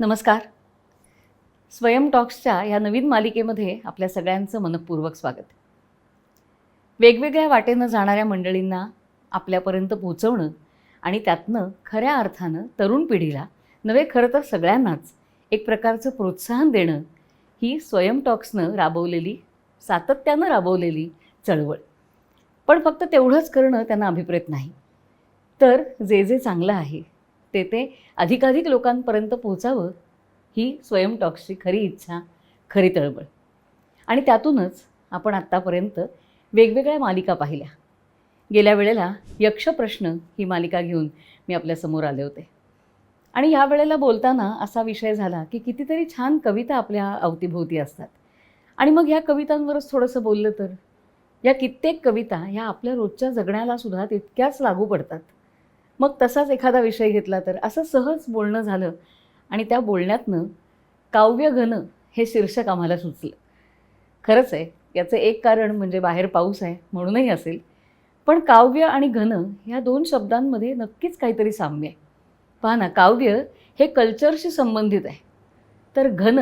नमस्कार. स्वयं टॉक्सच्या या नवीन मालिकेमध्ये आपल्या सगळ्यांचं मनपूर्वक स्वागत. वेगवेगळ्या वाटेनं जाणाऱ्या मंडळींना आपल्यापर्यंत पोहोचवणं आणि त्यातनं खऱ्या अर्थानं तरुण पिढीला नव्हे खरं तर सगळ्यांनाच एक प्रकारचं प्रोत्साहन देणं ही स्वयं टॉक्सनं राबवलेली सातत्यानं राबवलेली चळवळ. पण फक्त तेवढंच करणं त्यांना अभिप्रेत नाही. तर जे जे चांगलं आहे ते ते अधिकाधिक लोकांपर्यंत पोहोचावं ही स्वयं टॉक्सची खरी इच्छा खरी तळबळ आणि त्यातूनच आपण आत्तापर्यंत वेगवेगळ्या मालिका पाहिल्या. गेल्या वेळेला यक्षप्रश्न ही मालिका घेऊन मी आपल्यासमोर आले होते. आणि या वेळेला बोलताना असा विषय झाला की कितीतरी छान कविता आपल्या अवतीभोवती असतात. आणि मग ह्या कवितांवरच थोडंसं बोललं तर? या कित्येक कविता ह्या आपल्या रोजच्या जगण्याला सुद्धा तितक्याच लागू पडतात. मग तसाच एखादा विषय घेतला तर? असं सहज बोलणं झालं आणि त्या बोलण्यातनं काव्यघन हे शीर्षक आम्हाला सुचलं. खरंच आहे याचं एक कारण म्हणजे बाहेर पाऊस आहे म्हणूनही असेल. पण काव्य आणि घन ह्या दोन शब्दांमध्ये नक्कीच काहीतरी साम्य आहे. पहा ना काव्य हे कल्चरशी संबंधित आहे तर घन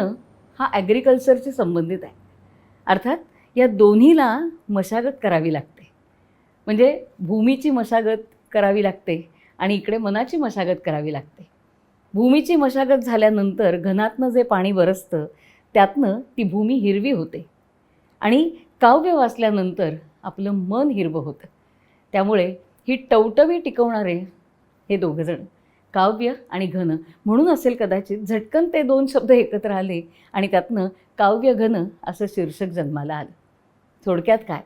हा ॲग्रिकल्चरशी संबंधित आहे. अर्थात या दोन्हीला मशागत करावी लागते. म्हणजे भूमीची मशागत करावी लागते आणि इकडे मनाची मशागत करावी लागते. भूमीची मशागत झाल्यानंतर घनातनं जे पाणी बरसतं त्यातनं ती भूमी हिरवी होते. आणि काव्य वाचल्यानंतर आपलं मन हिरवं होतं. त्यामुळे ही टवटवी टिकवणारे हे दोघंजण काव्य आणि घन म्हणून असेल कदाचित झटकन ते दोन शब्द एकत्र आले आणि त्यातनं काव्य घन असं शीर्षक जन्माला आलं. थोडक्यात काय?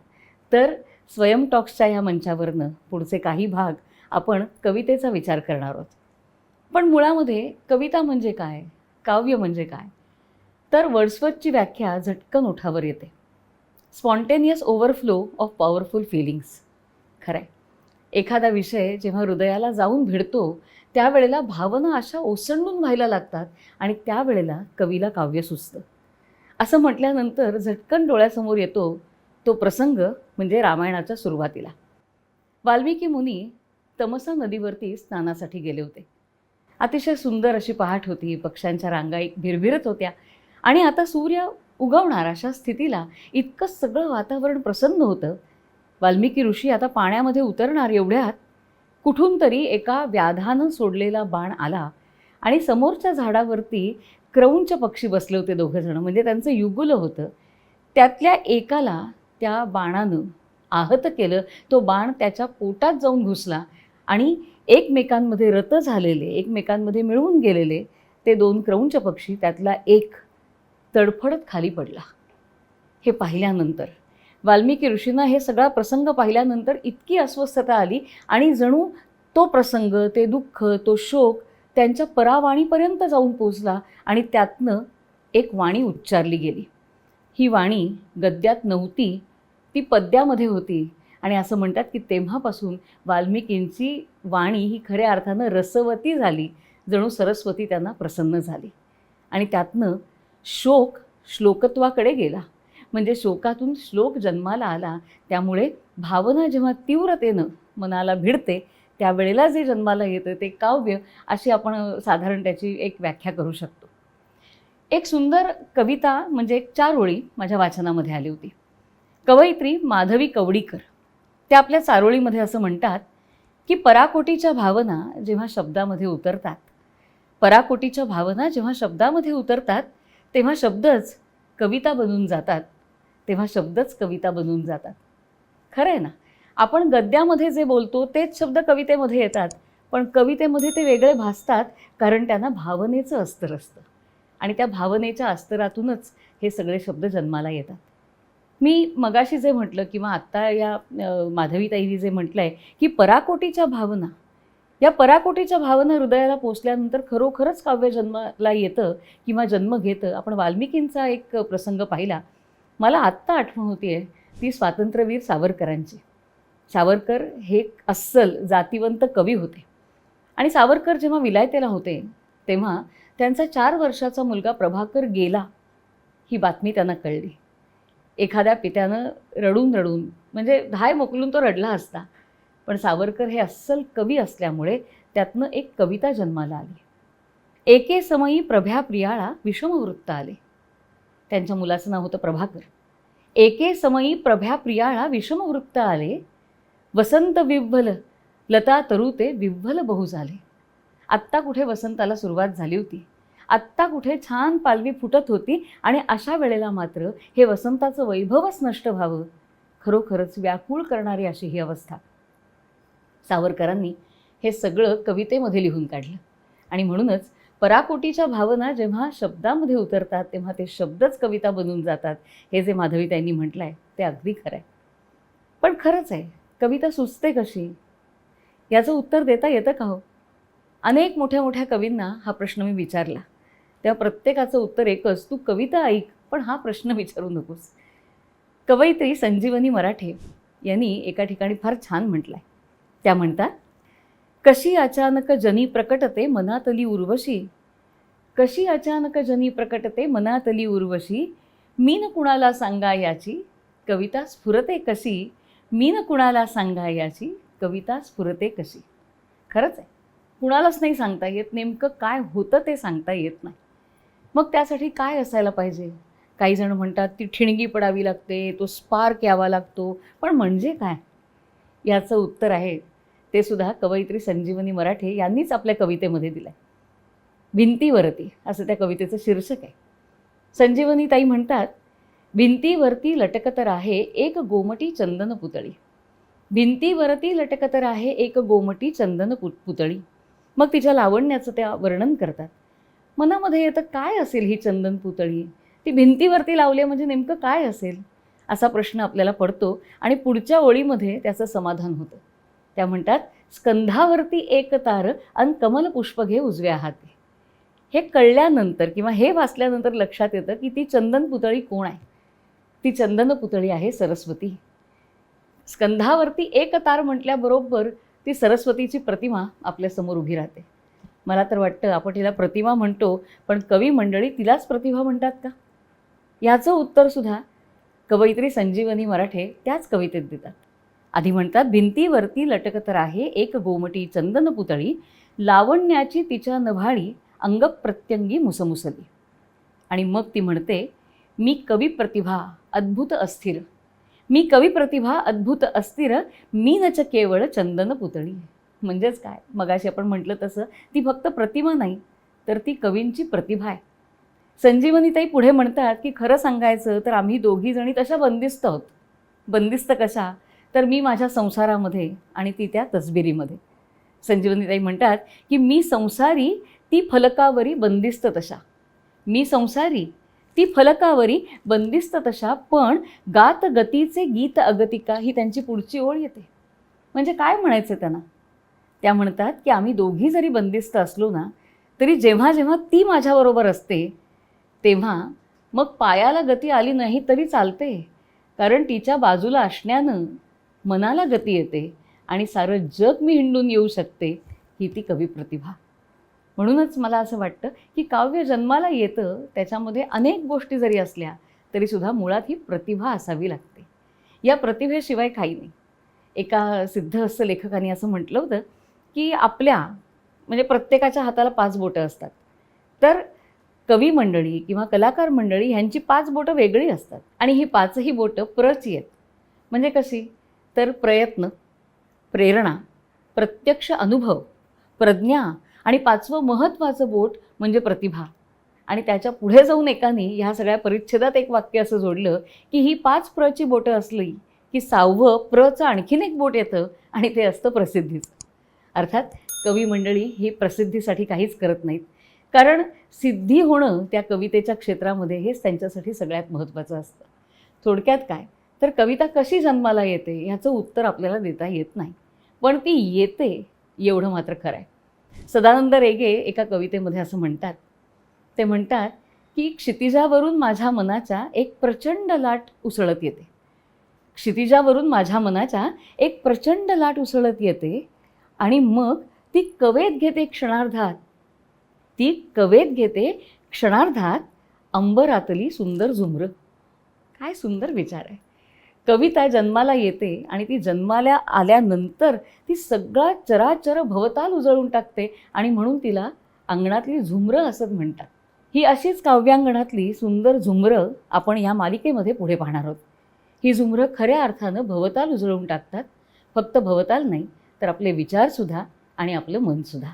तर स्वयं टॉक्सच्या या मंचावरनं पुढचे काही भाग आपण कवितेचा विचार करणार आहोत. पण मुळामध्ये कविता म्हणजे काय? काव्य म्हणजे काय? तर वर्ड्सवर्थची व्याख्या झटकन ओठावर येते. Spontaneous overflow of powerful feelings. खरं आहे एखादा विषय जेव्हा हृदयाला जाऊन भिडतो त्यावेळेला भावना अशा ओसंडून व्हायला लागतात आणि त्यावेळेला कवीला काव्य सुचतं. असं म्हटल्यानंतर झटकन डोळ्यासमोर येतो तो प्रसंग म्हणजे रामायणाच्या सुरुवातीला. वाल्मिकी मुनी तमसा नदीवरती स्नानासाठी गेले होते. अतिशय सुंदर अशी पहाट होती पक्ष्यांच्या रांगा भिरभिरत होत्या आणि आता सूर्य उगवणार अशा स्थितीला इतकं सगळं वातावरण प्रसन्न होतं. वाल्मिकी ऋषी आता पाण्यामध्ये उतरणार एवढ्यात कुठून तरी एका व्याधानं सोडलेला बाण आला आणि समोरच्या झाडावरती क्रौंच पक्षी बसले होते दोघंजणं. म्हणजे त्यांचं युगुलं होतं. त्यातल्या एकाला त्या बाणानं आहत केलं. तो बाण त्याच्या पोटात जाऊन घुसला. आणि एकमेकांमध्ये रत झालेले एकमेकांमध्ये मिळून गेलेले ते दोन क्रौंच पक्षी त्यातला एक तडफडत खाली पडला. हे पाहिल्यानंतर वाल्मिकी ऋषींना हे सगळा प्रसंग पाहिल्यानंतर इतकी अस्वस्थता आली आणि जणू तो प्रसंग ते दुःख तो शोक त्यांच्या परावाणीपर्यंत जाऊन पोचला आणि त्यातनं एक वाणी उच्चारली गेली. ही वाणी गद्यात नव्हती ती पद्यामध्ये होती. आणि असं म्हणतात की तेव्हापासून वाल्मिकींची वाणी ही खऱ्या अर्थानं रसवती झाली जणू सरस्वती त्यांना प्रसन्न झाली. आणि त्यातनं शोक श्लोकत्वाकडे गेला. म्हणजे शोकातून श्लोक जन्माला आला त्यामुळे भावना जेव्हा तीव्रतेनं मनाला भिडते त्यावेळेला जे जन्माला येतं ते काव्य अशी आपण साधारण त्याची एक व्याख्या करू शकतो. एक सुंदर कविता म्हणजे एक चार ओळी माझ्या वाचनामध्ये आली होती. कवयित्री माधवी कवडीकर. त्या आपल्या चारोळीमध्ये असं म्हणतात की पराकोटीच्या भावना जेव्हा शब्दामध्ये उतरतात. पराकोटीच्या भावना जेव्हा शब्दामध्ये उतरतात तेव्हा शब्दच कविता बनून जातात. तेव्हा शब्दच कविता बनून जातात. खरं आहे ना? आपण गद्यामध्ये जे बोलतो तेच शब्द कवितेमध्ये येतात. पण कवितेमध्ये ते वेगळे भासतात कारण त्यांना भावनेचं अस्तर असतं. आणि त्या भावनेच्या अस्तरातूनच हे सगळे शब्द जन्माला येतात. मी मगाशी जे म्हटलं किंवा आत्ता या माधवीताईनी जे म्हटलं आहे की पराकोटीच्या भावना या पराकोटीच्या भावना हृदयाला पोचल्यानंतर खरोखरच काव्य जन्माला येतं किंवा जन्म घेतं. आपण वाल्मिकींचा एक प्रसंग पाहिला. मला आत्ता आठवण होती आहे ती स्वातंत्र्यवीर सावरकरांची. सावरकर हे अस्सल जातिवंत कवी होते. आणि सावरकर जेव्हा विलायतेला होते तेव्हा त्यांचा चार वर्षाचा मुलगा प्रभाकर गेला ही बातमी त्यांना कळली. एखाद्या पित्यानं रडून रडून म्हणजे धाय मोकलून तो रडला असता. पण सावरकर हे अस्सल कवी असल्यामुळे त्यातनं एक कविता जन्माला आली. एके समयी प्रभ्या प्रियाळा विषमवृत्त आले. त्यांच्या मुलाचं नाव होतं प्रभाकर. एके समयी प्रभ्या प्रियाळा विषमवृत्त आले. वसंत विव्हल लता तरुते विव्हल बहु झाले. आत्ता कुठे वसंताला सुरुवात झाली होती? आत्ता कुठे छान पालवी फुटत होती आणि अशा वेळेला मात्र हे वसंताचं वैभवच नष्ट व्हावं. खरोखरच व्याकुळ करणारी अशी ही अवस्था. सावरकरांनी हे सगळं कवितेमध्ये लिहून काढलं. आणि म्हणूनच पराकोटीच्या भावना जेव्हा शब्दामध्ये उतरतात तेव्हा ते शब्दच कविता बनून जातात हे जे माधवी त्यांनी म्हटलं आहे ते अगदी खरं आहे पण खरंच आहे कविता सुचते कशी? याचं उत्तर देता येतं का हो? अनेक मोठ्या मोठ्या कवींना हा प्रश्न मी विचारला. तेव्हा प्रत्येकाचं उत्तर एकच तू कविता ऐक पण हा प्रश्न विचारू नकोस. कवयित्री संजीवनी मराठे यांनी एका ठिकाणी फार छान म्हटलं आहे त्या म्हणतात कशी अचानक जनी प्रकटते मनातली उर्वशी? कशी अचानक जनी प्रकटते मनातली उर्वशी? मीन कुणाला सांगा याची? कविता स्फुरते कशी? मीन कुणाला सांगा याची? कविता स्फुरते कशी? खरंच आहे. कुणालाच नाही सांगता येत नेमकं काय होतं ते सांगता येत नाही. मग त्यासाठी काय असायला पाहिजे? काही जण म्हणतात ती ठिणगी पडावी लागते तो स्पार्क यावा लागतो. पण म्हणजे काय? याचं उत्तर आहे ते सुद्धा कवयित्री संजीवनी मराठे यांनीच आपल्या कवितेमध्ये दिलं आहे भिंतीवरती असं त्या कवितेचं शीर्षक आहे. संजीवनी ताई म्हणतात भिंतीवरती लटकतर आहे एक गोमटी चंदन पुतळी. भिंतीवरती लटकतर आहे एक गोमटी चंदन पु पुतळी. मग तिच्या लावण्याचं त्या वर्णन करतात. मनामध्ये येतं काय असेल ही चंदन पुतळी? ती भिंतीवरती लावली आहे म्हणजे नेमकं काय असेल? असा प्रश्न आपल्याला पडतो आणि पुढच्या ओळीमध्ये त्याचं समाधान होतं. त्या म्हणतात स्कंधावरती एक तार अन कमलपुष्प घे उजव्या हाती. हे कळल्यानंतर किंवा हे वाचल्यानंतर लक्षात येतं की ती चंदन पुतळी कोण आहे? ती चंदन पुतळी आहे सरस्वती. स्कंधावरती एक तार म्हटल्याबरोबर ती सरस्वतीची प्रतिमा आपल्यासमोर उभी राहते. मला तर वाटतं आपण तिला प्रतिमा म्हणतो पण कवी मंडळी तिलाच प्रतिभा म्हणतात का? याचं उत्तरसुद्धा कवयित्री संजीवनी मराठे त्याच कवितेत देतात. आधी म्हणतात भिंतीवरती लटकत आहे एक गोमटी चंदन पुतळी लावण्याची तिच्या नभाळी अंग प्रत्यंगी मुसमुसली. आणि मग ती म्हणते मी कवी प्रतिभा अद्भुत अस्थिर मी कवी प्रतिभा अद्भुत अस्थिर मी नच केवळ चंदन पुतळी. म्हणजेच काय? मगाशी आपण म्हटलं तसं ती फक्त प्रतिमा नाही तर ती कवींची प्रतिभा आहे. संजीवनीताई पुढे म्हणतात की खरं सांगायचं तर आम्ही दोघी जणी तशा बंदिस्त आहोत. बंदिस्त कशा? तर मी माझ्या संसारामध्ये आणि ती त्या तसबिरीमध्ये. संजीवनीताई म्हणतात की मी संसारी ती फलकावरी बंदिस्त तशा. मी संसारी ती फलकावरी बंदिस्त तशा पण गात गतीचे गीत अगतिका ही त्यांची पुढची ओळ येते. म्हणजे काय म्हणायचं त्यांना? त्या म्हणतात की आम्ही दोघी जरी बंदिस्त असलो ना तरी जेव्हा जेव्हा ती माझ्याबरोबर असते तेव्हा मग पायाला गती आली नाही तरी चालते. कारण तिच्या बाजूला असण्यानं मनाला गती येते आणि सारं जग मी हिंडून येऊ शकते ही ती कवी प्रतिभा. म्हणूनच मला असं वाटतं की काव्य जन्माला येतं त्याच्यामध्ये अनेक गोष्टी जरी असल्या तरीसुद्धा मुळात ही प्रतिभा असावी लागते. या प्रतिभेशिवाय काही नाही. एका सिद्धहस्त लेखकाने असं म्हटलं होतं की आपल्या म्हणजे प्रत्येकाच्या हाताला पाच बोटं असतात. तर कवी मंडळी किंवा कलाकार मंडळी ह्यांची पाच बोटं वेगळी असतात आणि ही पाचही बोटं प्रची आहेत म्हणजे कशी? तर प्रयत्न प्रेरणा प्रत्यक्ष अनुभव प्रज्ञा आणि पाचवं महत्त्वाचं बोट म्हणजे प्रतिभा. आणि त्याच्या पुढे जाऊन एकाने ह्या सगळ्या परिच्छेदात एक वाक्य असं जोडलं की ही पाच प्रची बोटं असली की सहावं प्रचं आणखीन एक बोट येतं आणि ते असतं प्रसिद्धीचं. अर्थात कवी मंडळी ही प्रसिद्धीसाठी काहीच करत नाहीत. कारण सिद्धी होणं त्या कवितेच्या क्षेत्रामध्ये हेच त्यांच्यासाठी सगळ्यात महत्त्वाचं असतं. थोडक्यात काय? तर कविता कशी जन्माला येते ह्याचं उत्तर आपल्याला देता येत नाही. पण ती येते एवढं मात्र खरं आहे सदानंद रेगे एका कवितेमध्ये असं म्हणतात. ते म्हणतात की क्षितिजावरून माझ्या मनाच्या एक प्रचंड लाट उसळत येते. क्षितिजावरून माझ्या मनाच्या एक प्रचंड लाट उसळत येते आणि मग ती कवेत घेते क्षणार्धात. ती कवेत घेते क्षणार्धात अंबरातली सुंदर झुमरं. काय सुंदर विचार आहे. कविता जन्माला येते आणि ती जन्माला आल्यानंतर ती सगळा चराचर भवताल उजळून टाकते आणि म्हणून तिला अंगणातली झुमरं असत म्हणतात. ही अशीच काव्यांगणातली सुंदर झुमरं आपण या मालिकेमध्ये पुढे पाहणार आहोत. ही झुमरं खऱ्या अर्थानं भवताल उजळून टाकतात. फक्त भवताल नाही तर आपले विचारसुद्धा आणि आपलं मनसुद्धा